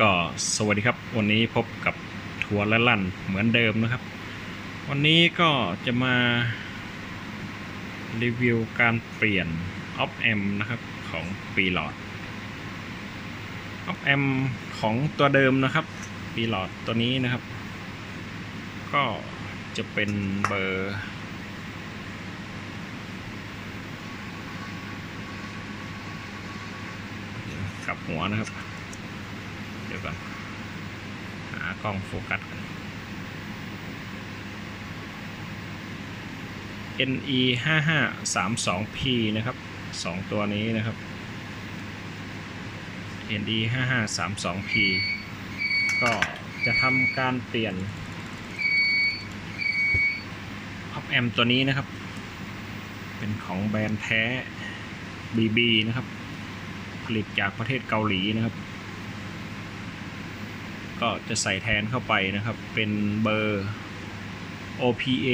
ก็สวัสดีครับ วันนี้พบกับทัวร์และลั่นเหมือนเดิมนะครับ วันนี้ก็จะมารีวิวการเปลี่ยนออฟแอมนะครับของปีหลอดออฟแอมของตัวเดิมนะครับปีหลอดตัวนี้นะครับ ก็จะเป็นเบอร์กับหัวนะครับ ก่อน หากล้องโฟกัส NE 5 5 3 2 P นะครับสองตัวนี้นะครับ NE 5 5 3 2 P ก็จะทำการเปลี่ยนออฟแอมตัวนี้นะครับ เป็นของแบรนด์แท้ BB นะครับ ผลิตจากประเทศเกาหลีนะครับ ก็จะใส่แทนเข้าไปนะครับ เป็นเบอร์ OPA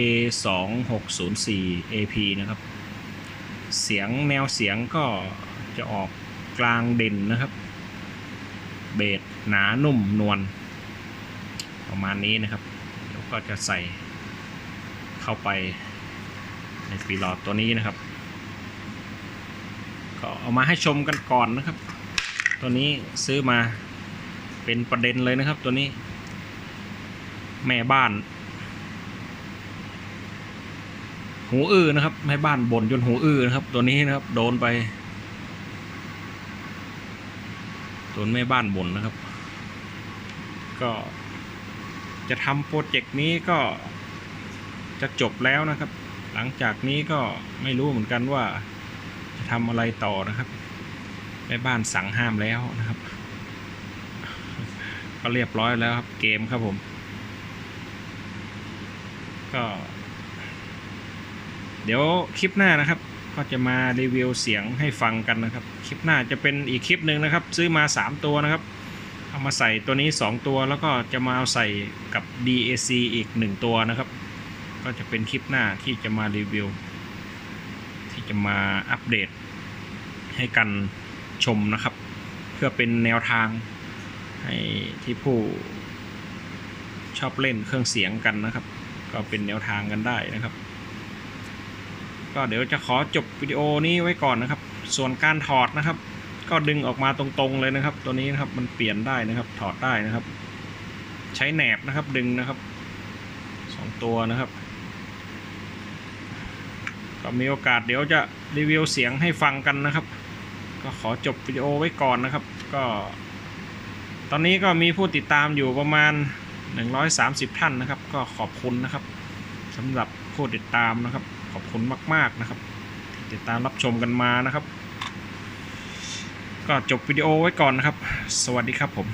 2604 AP นะครับ เสียงแนวเสียงก็จะออกกลางเด่นนะครับ เบสหนานุ่มนวลประมาณนี้นะครับ เดี๋ยวก็จะใส่เข้าไปในปีลอดตัวนี้นะครับ ก็เอามาให้ชมกันก่อนนะครับ ตัวนี้ซื้อมา เป็นประเด็นเลยนะครับตัวนี้ แม่บ้าน หูอื้อนะครับแม่บ้านบ่นจนหูอื้อนะครับ ตัวนี้นะครับ โดนไปโดนแม่บ้านบ่นนะครับ ก็จะทำโปรเจกต์นี้ก็จะจบแล้วนะครับ หลังจากนี้ก็ไม่รู้เหมือนกันว่า จะทำอะไรต่อนะครับแม่บ้านสั่งห้ามแล้วนะครับ ก็เรียบร้อยแล้วครับเกมครับผม ก็ เดี๋ยวคลิปหน้านะครับ ก็จะมารีวิวเสียงให้ฟังกันนะครับ คลิปหน้าจะเป็นอีกคลิปหนึ่งนะครับ ซื้อมา 3 ตัวนะครับ เอามาใส่ตัวนี้ 2 ตัวแล้วก็จะมาเอาใส่กับ DAC อีก 1 ตัวนะครับ ก็จะเป็นคลิปหน้าที่จะมารีวิว ที่จะมาอัปเดตให้กันชมนะครับ เพื่อเป็นแนวทาง ให้ที่ผู้ชอบเล่นเครื่องเสียงกันนะครับ ก็เป็นแนวทางกันได้นะครับ ก็เดี๋ยวจะขอจบวิดีโอนี้ไว้ก่อนนะครับ ส่วนการถอดนะครับ ก็ดึงออกมาตรงๆเลยนะครับ ตัวนี้นะครับมันเปลี่ยนได้นะครับ ถอดได้นะครับ ใช้แหนบนะครับดึงนะครับสองตัวนะครับก็มีโอกาสเดี๋ยวจะรีวิวเสียงให้ฟังกันนะครับ ก็ขอจบวิดีโอไว้ก่อนนะครับ ก็ ตอนนี้ก็มีผู้ติดตามอยู่ประมาณ 130 ท่านนะครับ ก็ขอบคุณนะครับสำหรับผู้ติดตามนะครับ ขอบคุณมาก ๆนะครับติดตามรับชมกันมานะครับ ก็จบวิดีโอไว้ก่อนนะครับ สวัสดีครับผม